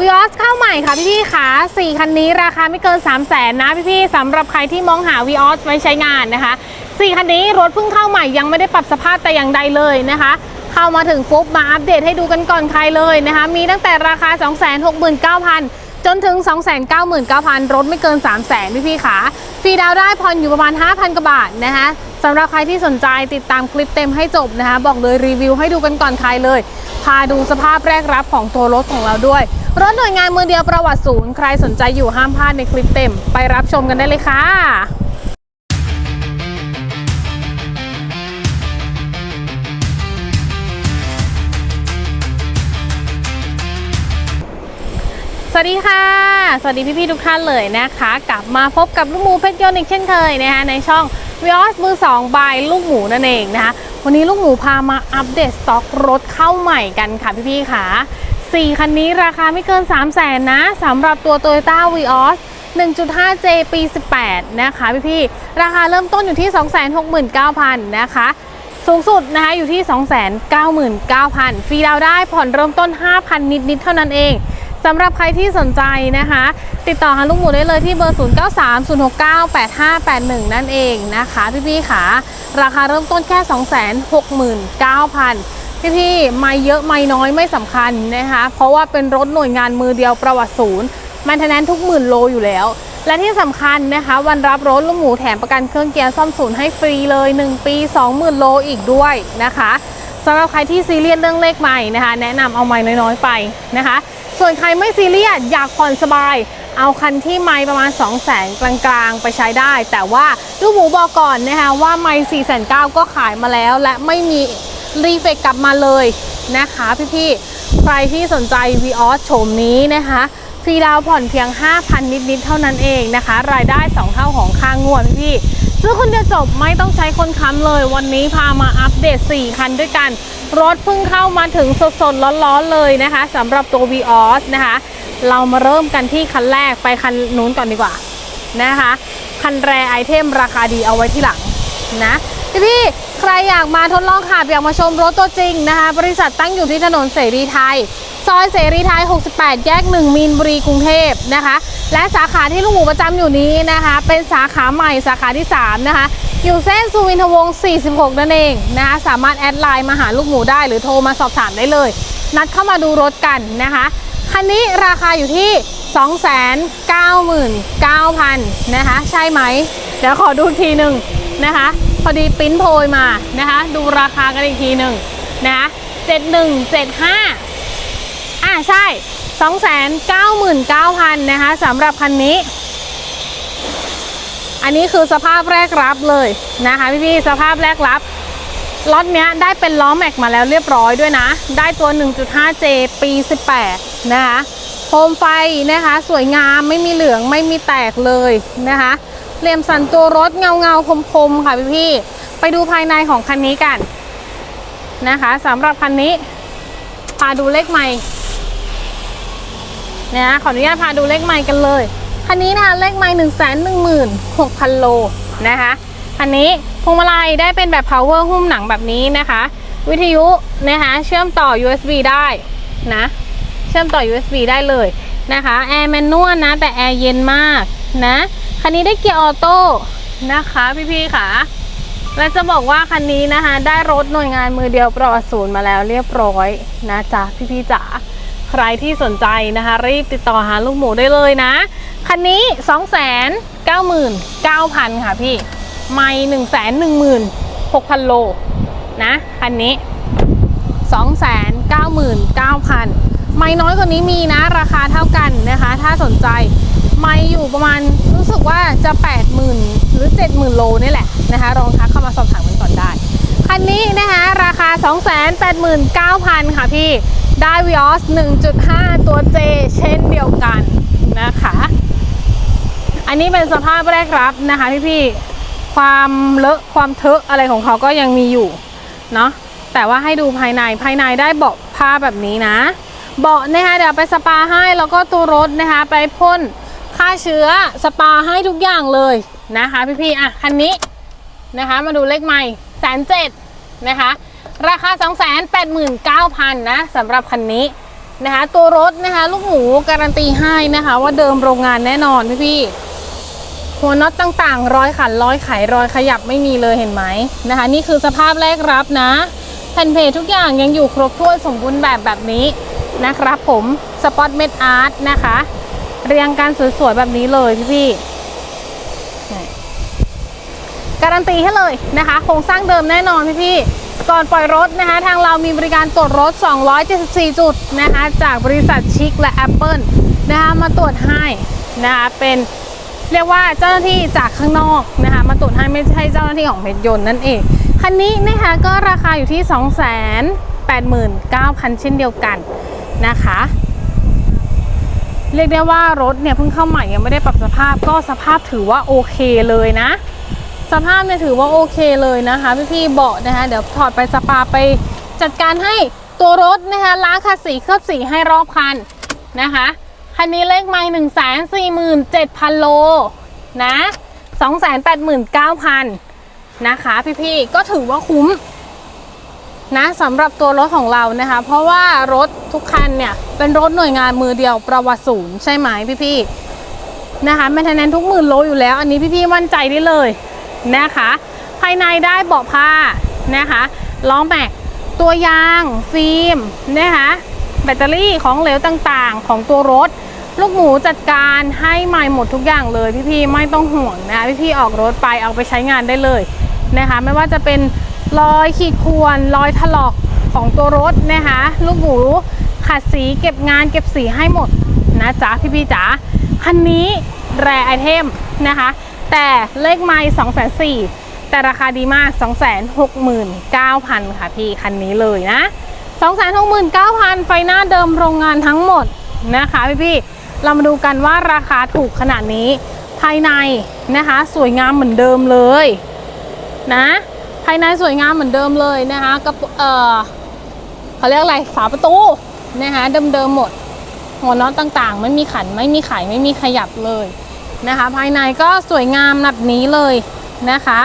วิออสเข้าใหม่ค่ะพี่ๆค่ะ4คันนี้ราคาไม่เกิน 3 0 0แสนนะพี่ๆสำหรับใครที่มองหาวิออสไว้ใช้งานนะคะ4คันนี้รถเพิ่งเข้าใหม่ยังไม่ได้ปรับสภาพแต่อย่างใดเลยนะคะ เข้ามาถึงปุ๊บมาอัปเดตให้ดูกันก่อนใครเลยนะคะ มีตั้งแต่ราคา 269,000จนถึง 299,000 รถไม่เกิน 3 0 0 0 0 0 พี่ๆค่ะฟรีดาวได้ผ่อนอยู่ประมาณ 5,000 กว่าบาทนะคะสำหรับใครที่สนใจติดตามคลิปเต็มให้จบนะคะ บอกเลยรีวิวให้ดูกันก่อนใครเลย พาดูสภาพแรกรับของตัวรถของเราด้วย รถหน่วยงานมือเดียวประวัติศูนย์ใครสนใจอยู่ห้ามพลาดในคลิปเต็ม ไปรับชมกันได้เลยค่ะสวัสดีค่ะ สวัสดีพี่ๆทุกท่านเลยนะคะ กลับมาพบกับลูกหมูเพชรยนต์อีกเช่นเคยนะคะในช่องวิออสมือ2บายลูกหมูนั่นเองนะคะวันนี้ลูกหมูพามาอัปเดตสต็อกรถเข้าใหม่กันค่ะพี่ๆค่ะ 4 คันนี้ราคาไม่เกิน 3 0 0แสนนะสำหรับตัว Toyota Vios 1.5J ปี 18 นะคะพี่ๆราคาเริ่มต้นอยู่ที่ 269,000 นะคะ สูงสุดนะคะอยู่ที่ 299,000 ฟรีดาวน์ได้ผ่อนเริ่มต้น 5,000 นิด ๆ เท่านั้นเองสำหรับใครที่สนใจนะคะ ติดต่อหาลุงหมูได้เลยที่เบอร์ 0930698581 นั่นเองนะคะ พี่ๆค่ะ ราคาเริ่มต้นแค่ 269,000 พี่ๆไม่เยอะไม่น้อยไม่สำคัญนะคะ เพราะว่าเป็นรถหน่วยงานมือเดียวประวัติศูนย์มันทนนทุกหมื่นโลอยู่แล้ว และที่สำคัญนะคะ วันรับรถลุงหมูแถมประกันเครื่องเกียร์ซ่อมศูนย์ให้ฟรีเลย 1 ปี 20,000 โลอีกด้วยนะคะสำหรับใครที่ซีเรียสเรื่องเลขใหม่นะคะ แนะนำเอาไม้น้อยๆไปนะคะ ส่วนใครไม่ซีเรียสอยากผ่อนสบาย เอาคันที่ไม่ประมาณ 2 0 0 0 0 0กลางๆ ไปใช้ได้ แต่ว่าลูกหมูบอกก่อนนะคะว่าไม่4 9 0 0ก็ขายมาแล้ว และไม่มี รีเฟกกลับมาเลยนะคะพี่ๆ ใครที่สนใจ v ีออสโฉมนี้นะคะฟรีดาวผ่อนเพียง 5,000 นิด ๆ เท่านั้นเองนะคะ รายได้ 2 เท่าของค่างวดพี่ซื้อคนเดียวจบไม่ต้องใช้คนค้ำเลย วันนี้พามาอัปเดต 4 คันด้วยกัน รถเพิ่งเข้ามาถึงสด ๆ ร้อน ๆ เลยนะคะสำหรับตัว v ีออสนะคะ เรามาเริ่มกันที่คันแรกไปคันนู้นก่อนดีกว่านะคะ คันแรไอเทมราคาดีเอาไว้ที่หลังนะพี่พี่ ใครอยากมาทดลองขับอยากมาชมรถตัวจริงนะคะ บริษัทตั้งอยู่ที่ถนนเสรีไทย ซอยเสรีไทย 68 แยก 1 มีนบุรีกรุงเทพนะคะ และสาขาที่ลูกหมูประจำอยู่นี้นะคะ เป็นสาขาใหม่สาขาที่ 3 นะคะ อยู่เส้นสุวินทวงศ์ 46 นั่นเองนะคะ สามารถแอดไลน์มาหาลูกหมูได้หรือโทรมาสอบถามได้เลย นัดเข้ามาดูรถกันนะคะคันนี้ราคาอยู่ที่ 299,000นะคะ ใช่ไหม เดี๋ยวขอดูทีหนึ่ง นะคะ พอดีปิ้นโพยมานะคะ ดูราคากันอีกทีหนึ่งนะคะ7175อ่าใช่299,000นะคะสำหรับคันนี้ อันนี้คือสภาพแรกรับเลยนะคะพี่ๆสภาพแรกรับล็อตเนี้ยได้เป็นล้อแม็กมาแล้วเรียบร้อยด้วยนะ ได้ตัว 1.5J ปี 18 นะคะโคมไฟนะคะ สวยงามไม่มีเหลืองไม่มีแตกเลยนะคะ เหลี่ยมสันตัวรถเงาเงาๆคมๆค่ะพี่ๆไปดูภายในของคันนี้กันนะคะสำหรับคันนี้ พาดูเลขใหม่นะขออนุญาตพาดูเลขใหม่กันเลยคันนี้นะคะเลขไมล์หนึ่งแสนหนึ่งหมื่นหกพันโลนะคะคันนี้พวงมาลัยได้เป็นแบบ power หุ้มหนังแบบนี้นะคะ วิทยุนะคะเชื่อมต่อ USB ได้นะเชื่อมต่อ USB ได้เลยนะคะแอร์แมนนวลนะแต่แอร์เย็นมากนะ คันนี้ได้เกียร์ออโต้นะคะพี่ๆค่ะและจะบอกว่าคันนี้นะคะ ได้รถหน่วยงานมือเดียวประวัติศูนย์มาแล้วเรียบร้อยนะจ๊ะพี่ๆจ๋าใครที่สนใจนะคะ รีบติดต่อหาลูกหมูได้เลยนะ คันนี้ 299,000 ค่ะพี่ ไม่116,000 โล นะ คันนี้ 299,000 ไม่น้อยกว่านี้มีนะ ราคาเท่ากันนะคะ ถ้าสนใจ ไม่อยู่ประมาณรู้สึกว่าจะ 80,000 หรือ 70,000 โลนี่แหละนะคะลองทักเข้ามาสอบถามกันก่อนได้ คันนี้นะคะราคา 289,000 ค่ะพี่ ได้ Vios 1.5 ตัว J เช่นเดียวกันนะคะ อันนี้เป็นสภาพแรกรับนะคะพี่ๆความเลอะความเทอะอะไรของเขาก็ยังมีอยู่เนาะแต่ว่าให้ดูภายในภายในได้เบาะผ้าแบบนี้นะ เบาะนะคะเดี๋ยวไปสปาให้แล้วก็ตัวรถนะคะไปพ่น ฆ่าเชื้อสปาให้ทุกอย่างเลยนะคะพี่ๆอะคันนี้นะคะ มาดูเลขใหม่แสนเจ็ดนะคะ ราคา 289,000นะสำหรับคันนี้นะคะ ตัวรถนะคะ ลูกหมูการันตีให้นะคะ ว่าเดิมโรงงานแน่นอนพี่พี่ๆหัวน็อตต่างๆ ร้อยขันร้อยไขร้อยขยับไม่มีเลยเห็นไหมนะคะ นี่คือสภาพแรกรับนะแผ่นเพจทุกอย่างยังอยู่ครบถ้วนสมบูรณ์แบบแบบนี้นะครับผมสปอตเมดอาร์ตนะคะ เรียงการสวยๆแบบนี้เลยพี่พี่ๆการันตีให้เลยนะคะ โครงสร้างเดิมแน่นอนพี่พี่ๆก่อนปล่อยรถนะคะ ทางเรามีบริการตรวจรถ 274 จุดนะคะ จากบริษัทชิคและ Apple นะคะมาตรวจให้นะคะเป็นเรียกว่าเจ้าหน้าที่จากข้างนอกนะคะมาตรวจให้ไม่ใช่เจ้าหน้าที่ของเพชรยนต์นั่นเองคันนี้นะคะก็ราคาอยู่ที่ 289,000 เช่นเดียวกันนะคะ เรียกได้ว่ารถเนี่ยเพิ่งเข้าใหม่ยังไม่ได้ปรับสภาพก็สภาพถือว่าโอเคเลยนะ สภาพเนี่ยถือว่าโอเคเลยนะคะพี่พี่ๆเบาะนะคะเดี๋ยวถอดไปสปาไปจัดการให้ตัวรถนะคะล้างคัดสีเคลือบสีให้รอบคันนะคะคันนี้เลขไม้หนึ่งแสนสี่หมื่นเจ็ดพันโลนะสองแสนแปดหมื่นเก้าพันนะคะพี่พี่ๆก็ถือว่าคุ้ม นะสำหรับตัวรถของเรานะคะ เพราะว่ารถทุกคันเนี่ย เป็นรถหน่วยงานมือเดียวประวัติศูนย์ใช่ไหมพี่ๆนะคะแมนเทนแนนทุกหมื่นโลอยู่แล้ว อันนี้พี่ๆมั่นใจได้เลยนะคะ ภายในได้เบาะผ้านะคะล้อแม็กตัวยางฟิล์มนะคะแบตเตอรี่ของเหลวต่างๆ ของตัวรถ ลูกหมูจัดการให้ใหม่หมดทุกอย่างเลยพี่ๆไม่ต้องห่วงนะพี่ๆออกรถไปเอาไปใช้งานได้เลยนะคะ ไม่ว่าจะเป็น รอยขีดข่วนรอยถลอกของตัวรถนะคะลูกหมูขัดสีเก็บงานเก็บสีให้หมดนะจ๊ะพี่ๆจ๋าคันนี้แรไอเทมนะคะ แต่เลขไม้2 4 0 0 0แต่ราคาดีมาก 269,000 ค่ะพี่คันนี้เลยนะ 269,000 ไฟหน้าเดิมโรงงานทั้งหมดนะคะพี่ๆเรามาดูกันว่าราคาถูกขนาดนี้ภายในนะคะ สวยงามเหมือนเดิมเลยนะายในสวยงามเหมือนเดิมเลยนะคะกระปุเออเขาเรียกอะไรฝาประตูนะคะเดิมๆหมด หัวน็อตต่างๆ ไม่มีขันไม่มีไขไม่มีขยับเลยนะคะ ภายในก็สวยงามแบบนี้เลยนะคะ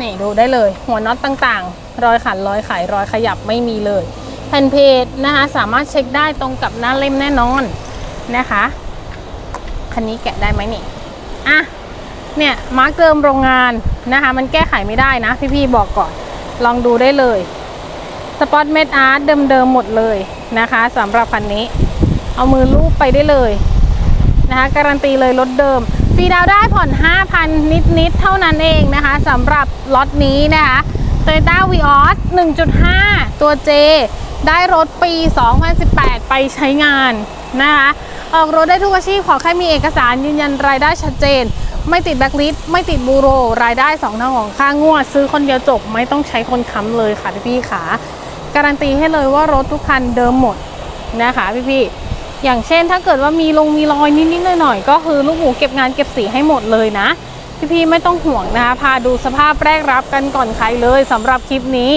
นี่ดูได้เลย หัวน็อตต่างๆ รอยขันรอยไขรอยขยับไม่มีเลย แผ่นเพจนะคะสามารถเช็คได้ตรงกับหน้าเล่มแน่นอนนะคะคันนี้แกะได้ไหมนี่อะ เนี่ยมาร์กเดิมโรงงานนะคะ มันแก้ไขไม่ได้นะ พี่ๆบอกก่อน ลองดูได้เลยสปอตเมดอาร์ตเดิมๆหมดเลยนะคะสำหรับคันนี้ เอามือลูบไปได้เลยนะคะการันตีเลยรถเดิมฟรีดาวได้ผ่อน 5,000 นิดๆ เท่านั้นเองนะคะสำหรับล็อตนี้นะคะ Toyota Vios 1.5 ตัว J ได้รถปี 2018 ไปใช้งานนะคะ ออกรถได้ทุกอาชีพขอแค่มีเอกสารยืนยันรายได้ชัดเจน ไม่ติดแบ็คลิสต์ไม่ติดบูโร รายได้2เท่าของค่างวด ซื้อคนเดียวจบไม่ต้องใช้คนค้ำเลยค่ะพี่ๆขาการันตีให้เลยว่ารถทุกคันเดิมหมดนะคะพี่ๆอย่างเช่นถ้าเกิดว่ามีลงมีรอยนิดๆหน่อยๆก็คือลูกหมูเก็บงานเก็บสีให้หมดเลยนะ พี่ๆไม่ต้องห่วงนะคะพาดูสภาพแรกรับกันก่อนใครเลยสำหรับคลิปนี้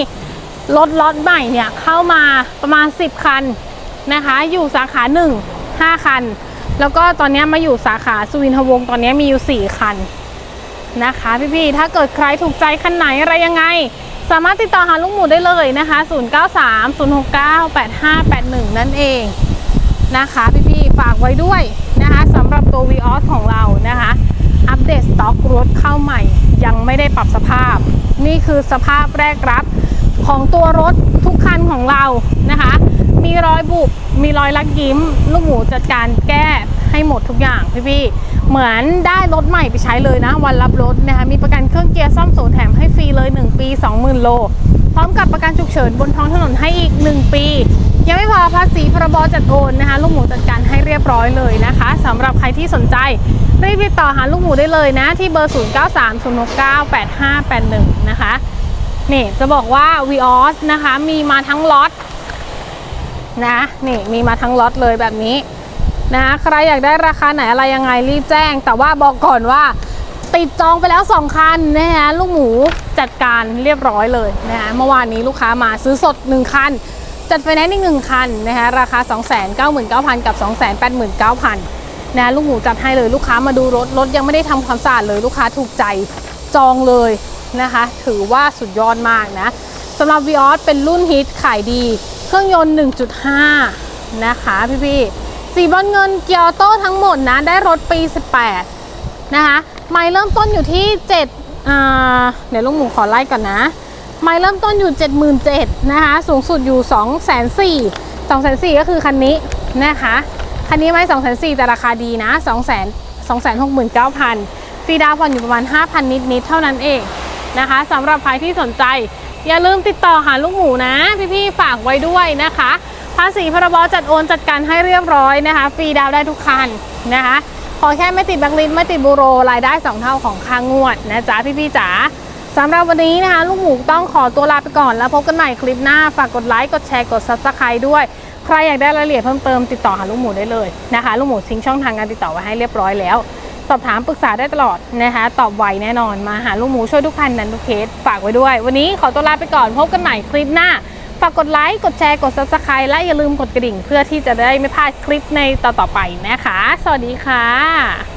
รถล็อตใหม่เนี่ยเข้ามาประมาณ 10 คันนะคะ อยู่สาขา 1 5 คัน แล้วก็ตอนนี้มาอยู่สาขาสุวินทวงศ์ตอนนี้มีอยู่ 4 คันนะคะ พี่ๆ ถ้าเกิดใครถูกใจคันไหนอะไรยังไง สามารถติดต่อหาลูกหมูได้เลยนะคะ 0930698581 นั่นเองนะคะ พี่ๆ ฝากไว้ด้วยนะคะสำหรับตัว v ีออสของเรานะคะ อัปเดตสต็อกรถเข้าใหม่ ยังไม่ได้ปรับสภาพ นี่คือสภาพแรกรับของตัวรถทุกคันของเรานะคะ มีรอยบุบมีรอยลักยิ้ม ลูกหมูจัดการแก้ให้หมดทุกอย่างพี่ๆเหมือนได้รถใหม่ไปใช้เลยนะ วันรับรถนะคะมีประกันเครื่องเกียร์ซ่อมศูนย์แถมให้ฟรีเลย 1 ปี 20,000 โล พร้อมกับประกันฉุกเฉินบนท้องถนนให้อีก 1 ปี ยังไม่พอภาษีพรบจัดโอนนะคะ ลูกหมูจัดการให้เรียบร้อยเลยนะคะสำหรับใครที่สนใจรีบติดต่อหาลูกหมูได้เลยนะ ที่เบอร์ 0930698581 นะคะนี่จะบอกว่า Vios นะคะมีมาทั้งล็อต นะนี่มีมาทั้งล็อตเลยแบบนี้นะใครอยากได้ราคาไหนอะไรยังไงรีบแจ้ง แต่ว่าบอกก่อนว่า ติดจองไปแล้ว 2 คันนะคะลูกหมูจัดการเรียบร้อยเลยนะคะเมื่อวานนี้ลูกค้ามาซื้อสด 1 คัน จัดไฟแนนซ์อีกหนึ่งคันนะคะราคา 299,000 กับ 289,000นะลูกหมูจัดให้เลยลูกค้ามาดูรถรถยังไม่ได้ทำความสะอาดเลยลูกค้าถูกใจจองเลยนะคะ ถือว่าสุดยอดมากนะสำหรับ v ีออสเป็นรุ่นฮิตขายดี เครื่องยนต์ 1.5 นะคะพี่ๆสีบอลเงินเกียร์โต้ทั้งหมดนะ ได้รถปี 18 นะคะ ไมล์เริ่มต้นอยู่ที่7อ่าเดี๋ยวลุงหมูขอไล่ก่อนนะ ไมล์เริ่มต้นอยู่ 77,000นะคะ สูงสุดอยู่ 2 4 0 0 0 2 4 0 0 0 ก็คือคันนี้นะคะ คันนี้ไม่2 4 0 0 0 แต่ราคาดีนะ2 0 0 0 0 2 6 9 0 0 0 ฟรีดาวผ่อนอยู่ประมาณ 5,000 นิดๆ เท่านั้นเอง นะคะสำหรับใครที่สนใจ อย่าลืมติดต่อหาลูกหมูนะ พี่ๆฝากไว้ด้วยนะคะ ภาษีพรบจัดโอนจัดการให้เรียบร้อยนะคะ ฟรีดาวได้ทุกคันนะคะขอแค่ไม่ติดแบงลิสต์ไม่ติดบูโรรายได้ 2 เท่าของค่างวดนะจ๊ะพี่ๆจ๋าสำหรับวันนี้นะคะ ลูกหมูต้องขอตัวลาไปก่อนแล้วพบกันใหม่คลิปหน้า ฝากกดไลค์กดแชร์กด subscribe ด้วย ใครอยากได้รายละเอียดเพิ่มเติมติดต่อหาลูกหมูได้เลยนะคะลูกหมูทิ้งช่องทางการติดต่อไว้ให้เรียบร้อยแล้ว สอบถามปรึกษาได้ตลอดนะคะ ตอบไวแน่นอนมาหาลูกหมูช่วยทุกพันนั้นทุกเคสฝากไว้ด้วย วันนี้ขอตัวลาไปก่อนพบกันใหม่คลิปหน้า ฝากกดไลค์ กดแชร์ กด subscribe และอย่าลืมกดกระดิ่ง เพื่อที่จะได้ไม่พลาดคลิปในต่อๆไปนะคะ สวัสดีค่ะ